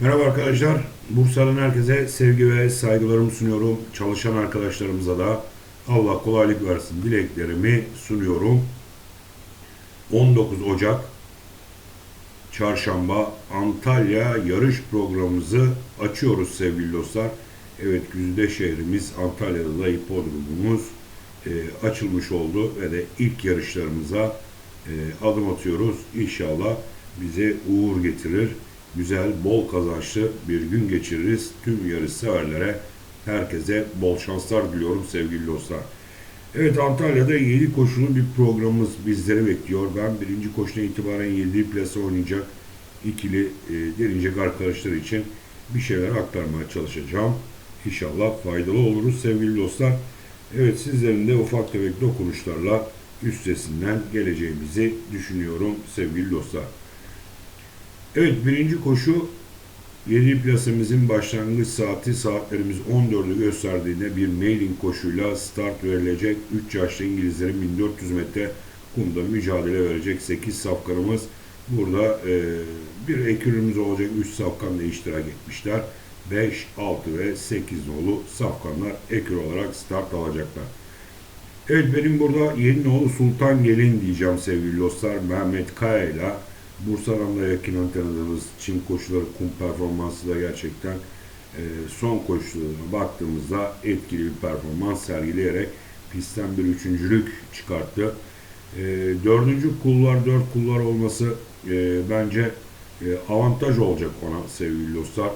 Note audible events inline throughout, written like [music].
Merhaba arkadaşlar. Bursa'nın herkese sevgi ve saygılarımı sunuyorum. Çalışan arkadaşlarımıza da Allah kolaylık versin dileklerimi sunuyorum. 19 Ocak Çarşamba Antalya yarış programımızı açıyoruz sevgili dostlar. Evet güzide şehrimiz Antalya'da da hipodromumuz e, açılmış oldu ve de ilk yarışlarımıza e, adım atıyoruz. İnşallah bize uğur getirir. Güzel, bol kazançlı bir gün geçiririz. Tüm yarış severlere herkese bol şanslar diliyorum sevgili dostlar. Evet Antalya'da 7 koşulu bir programımız bizleri bekliyor. Ben birinci koşuna itibaren 7 plasa oynayacak ikili e, derinecek arkadaşlar için bir şeyler aktarmaya çalışacağım. İnşallah faydalı oluruz sevgili dostlar. Evet sizlerin de ufak tefek dokunuşlarla üstesinden geleceğimizi düşünüyorum sevgili dostlar. Evet birinci koşu 7 plasamızın başlangıç saati saatlerimiz 14'ü gösterdiğinde bir mailing koşuyla start verilecek. 3 yaşlı İngilizlerin 1400 metre kumda mücadele verecek 8 safkanımız. Burada e, bir ekürümüz olacak 3 safkan da iştirak etmişler. 5, 6 ve 8 nolu safkanlar ekür olarak start alacaklar. Evet benim burada yeni nolu Sultan Gelin diyeceğim sevgili dostlar. Mehmet Kaya ile Bursa'dan da yakinen tanıdığımız çim koşuları kum performansı da gerçekten e, son koşularına baktığımızda etkili bir performans sergileyerek pistten bir üçüncülük çıkarttı. E, dördüncü kullar, dört kullar olması e, bence e, avantaj olacak ona sevgili dostlar.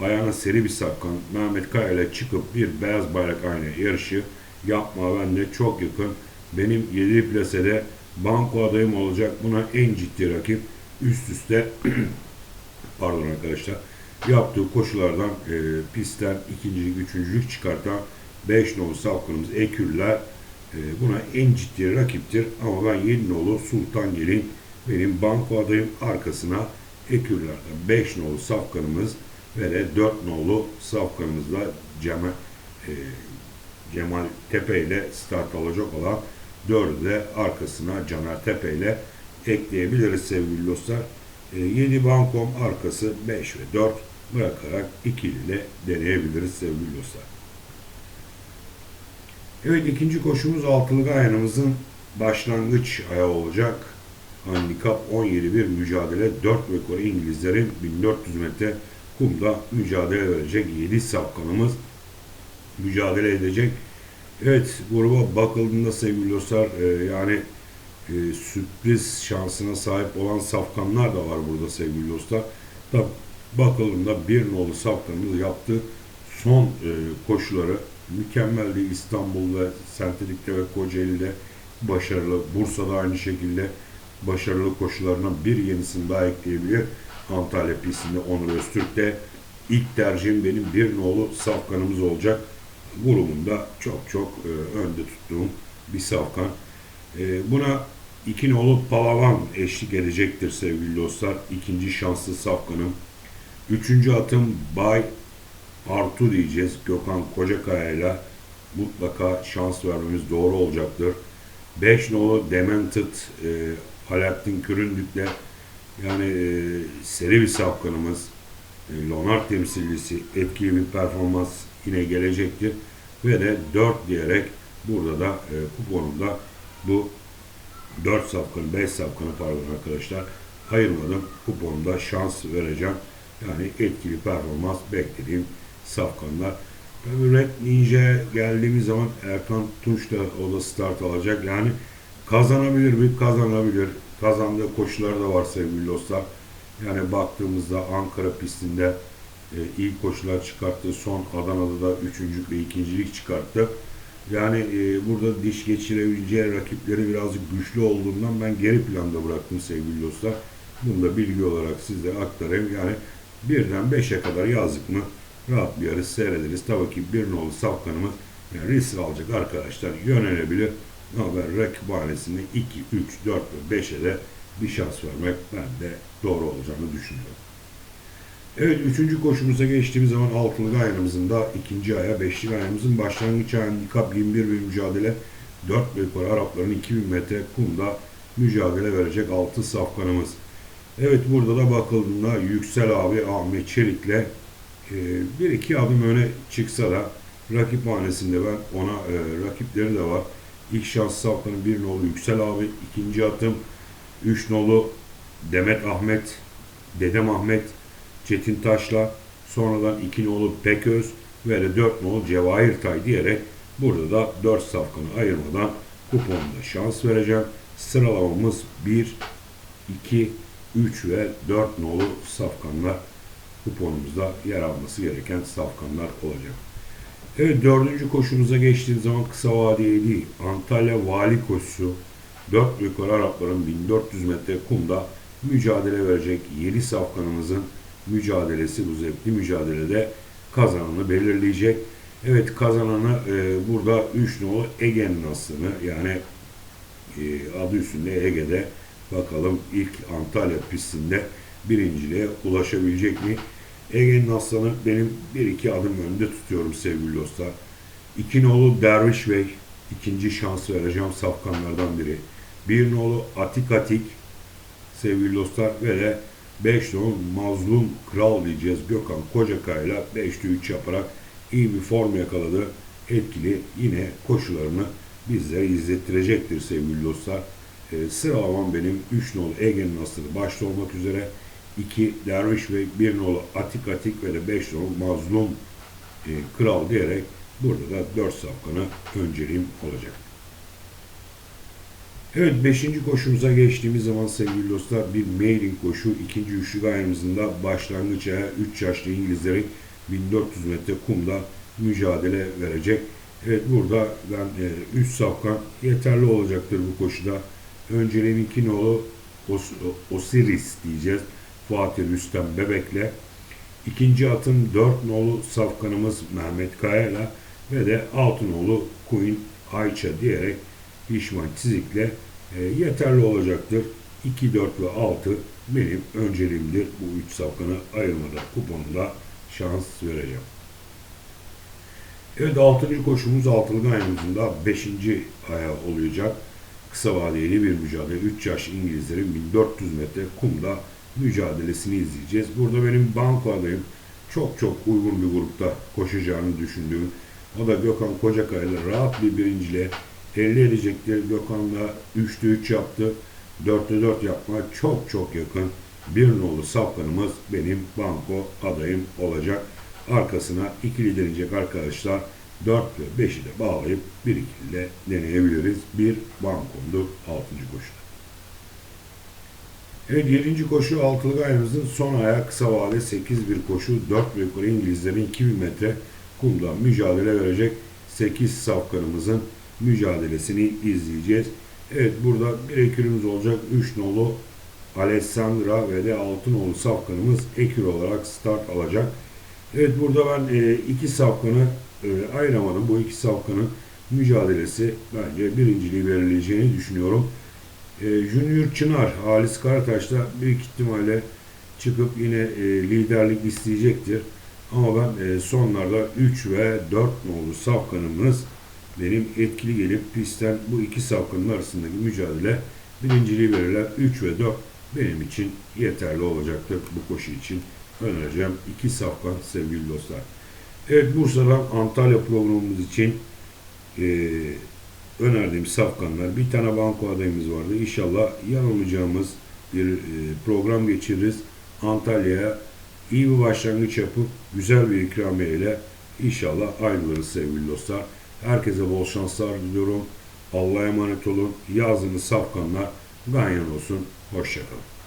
Ayağına seri bir sapkan Mehmet Kaya ile çıkıp bir beyaz bayrak aynı yarışı yapma bende çok yakın. Benim 7 plasede banko adayım olacak. Buna en ciddi rakip üst üste [clears throat] pardon arkadaşlar yaptığı koşulardan e, pistten ikincilik, üçüncülük çıkartan 5 nolu safkanımız Eküller e, buna en ciddi rakiptir. Ama ben 7 nolu Sultan Gelin benim banko adayım arkasına Eküller'den 5 nolu safkanımız ve de 4 nolu safkanımızla Cemal, e, Cemal Tepe ile start alacak olan 4'ü de arkasına Caner Tepe ile ekleyebiliriz sevgili dostlar. E, 7 bankom arkası 5 ve 4 bırakarak ikili ile deneyebiliriz sevgili dostlar. Evet ikinci koşumuz altılık ayağımızın başlangıç ayağı olacak. Handikap 17 bir mücadele 4 rekoru İngilizlerin 1400 metre kumda mücadele verecek 7 safkanımız mücadele edecek. Evet gruba bakıldığında sevgili dostlar e, yani e, sürpriz şansına sahip olan safkanlar da var burada sevgili dostlar. Tabi bakıldığında bir nolu safkanımız yaptı son e, koşuları mükemmeldi İstanbul ve Sentelik'te ve Kocaeli'de başarılı. Bursa'da aynı şekilde başarılı koşularından bir yenisini daha ekleyebilir. Antalya pistinde Onur Öztürk de ilk tercihim benim bir nolu safkanımız olacak. Grubunda çok çok e, önde tuttuğum bir safkan. E, buna iki nolu Palavan eşlik edecektir sevgili dostlar. İkinci şanslı safkanım. Üçüncü atım Bay Artu diyeceğiz. Gökhan Kocakaya ile mutlaka şans vermemiz doğru olacaktır. 5 nolu Demented e, Alaaddin Küründük'le yani e, seri bir safkanımız e, Lonar temsilcisi etkili bir performans yine gelecektir. Ve de 4 diyerek burada da e, kuponumda bu 4 safkanı 5 safkanı pardon arkadaşlar ayırmadım. Kuponumda şans vereceğim. Yani etkili performans beklediğim safkanlar. Tabii Red Ninja geldiğimiz zaman Erkan Tunç da o da start alacak. Yani kazanabilir mi? Kazanabilir. Kazandığı koşuları da var sevgili dostlar. Yani baktığımızda Ankara pistinde e, ilk koşular çıkarttı. Son Adana'da da üçüncülük ve ikincilik çıkarttı. Yani e, burada diş geçirebileceği rakipleri birazcık güçlü olduğundan ben geri planda bıraktım sevgili dostlar. Bunu da bilgi olarak size aktarayım. Yani birden beşe kadar yazdık mı rahat bir yarış seyrederiz. Tabii ki bir nolu safkanımız yani risk alacak arkadaşlar yönelebilir. Ama ben rakip hanesinde 2, 3, 4 ve 5'e de bir şans vermek ben de doğru olacağını düşünüyorum. Evet üçüncü koşumuza geçtiğimiz zaman altılık ayağımızın da ikinci aya, beşlik ayağımızın başlangıç ayı handikap 21 bir mücadele. 4 ve yukarı Arapların 2000 metre kumda mücadele verecek 6 safkanımız. Evet burada da bakıldığında Yüksel abi Ahmet Çelik'le e, bir iki adım öne çıksa da rakip hanesinde ben ona e, rakipleri de var. İlk şans safkanın bir nolu Yüksel abi, ikinci atım üç nolu Demet Ahmet, Dedem Ahmet, Çetin Taş'la sonradan iki nolu Peköz ve de dört nolu Cevahir Tay diyerek burada da dört safkanı ayırmadan kuponda şans vereceğim. Sıralamamız 1, 2, 3 ve 4 nolu safkanlar kuponumuzda yer alması gereken safkanlar olacak. Evet dördüncü koşumuza geçtiğimiz zaman kısa vadeli değil. Antalya Vali koşusu 4 yukarı Arapların 1400 metre kumda mücadele verecek 7 safkanımızın mücadelesi bu zevkli mücadelede kazananı belirleyecek. Evet kazananı e, burada 3 nolu Ege'nin aslını yani e, adı üstünde Ege'de bakalım ilk Antalya pistinde birinciliğe ulaşabilecek mi? Ege'nin aslanı benim bir iki adım önde tutuyorum sevgili dostlar. İki nolu Derviş Bey ikinci şans vereceğim safkanlardan biri. Bir nolu Atik Atik sevgili dostlar ve de 5 nolu Mazlum Kral diyeceğiz Gökhan Kocakay'la 5'te 3 yaparak iyi bir form yakaladı. Etkili yine koşularını bizlere izlettirecektir sevgili dostlar. E, sıralamam benim 3 nolu Ege'nin aslı başta olmak üzere 2 Derviş ve 1 nolu Atik Atik ve de 5 nolu Mazlum e, Kral diyerek burada da 4 safkanı önceliğim olacak. Evet 5. koşumuza geçtiğimiz zaman sevgili dostlar bir mailing koşu. ikinci üçlü gayemizin de başlangıç aya 3 yaşlı İngilizlerin 1400 metre kumda mücadele verecek. Evet burada ben 3 e, safkan yeterli olacaktır bu koşuda. Önceliğim 2 nolu Os Osiris diyeceğiz. Fatih Rüstem Bebek'le. İkinci atım 4 nolu safkanımız Mehmet Kaya'yla ve de 6 nolu Queen Ayça diyerek Pişman Çizik'le e, yeterli olacaktır. 2, 4 ve 6 benim önceliğimdir. Bu 3 safkanı ayırmada kuponunda şans vereceğim. Evet 6. koşumuz altılı ayımızın da 5. aya olacak. Kısa vadeli bir mücadele. 3 yaş İngilizlerin 1400 metre kumda mücadelesini izleyeceğiz. Burada benim banko adayım çok çok uygun bir grupta koşacağını düşündüğüm o da Gökhan Kocakaya ile rahat bir birinciliğe elde edecektir. Gökhan'la 3'te 3 yaptı. 4'te 4 yapmaya çok çok yakın bir nolu safkanımız benim banko adayım olacak. Arkasına ikili deneyecek arkadaşlar 4 ve 5'i de bağlayıp bir ikiliyle deneyebiliriz. Bir bankomdur 6. koşuda. Evet 7. koşu altılı gayemizin son ayağı kısa vade 8 bir koşu 4 ve yukarı İngilizlerin 2000 metre kumda mücadele verecek 8 safkanımızın mücadelesini izleyeceğiz. Evet burada bir ekürümüz olacak. 3 nolu Alessandra ve de 6 nolu safkanımız ekür olarak start alacak. Evet burada ben e, iki safkanı e, ayıramadım. Bu iki safkanın mücadelesi bence birinciliği belirleyeceğini düşünüyorum. E, Junior Çınar, Halis Karataş'ta büyük ihtimalle çıkıp yine e, liderlik isteyecektir. Ama ben e, sonlarda 3 ve 4 nolu safkanımız benim etkili gelip pistten bu iki safkanın arasındaki mücadele birinciliği verirler. 3 ve 4 benim için yeterli olacaktır bu koşu için. Önereceğim iki safkan sevgili dostlar. Evet Bursa'dan Antalya programımız için e, önerdiğim safkanlar bir tane banko adayımız vardı. İnşallah yanılmayacağımız bir e, program geçiririz. Antalya'ya iyi bir başlangıç yapıp güzel bir ikramiye ile inşallah ayrılırız sevgili dostlar. Herkese bol şanslar diliyorum. Allah'a emanet olun. Yazını safkanlar ganyan olsun. Hoşçakalın.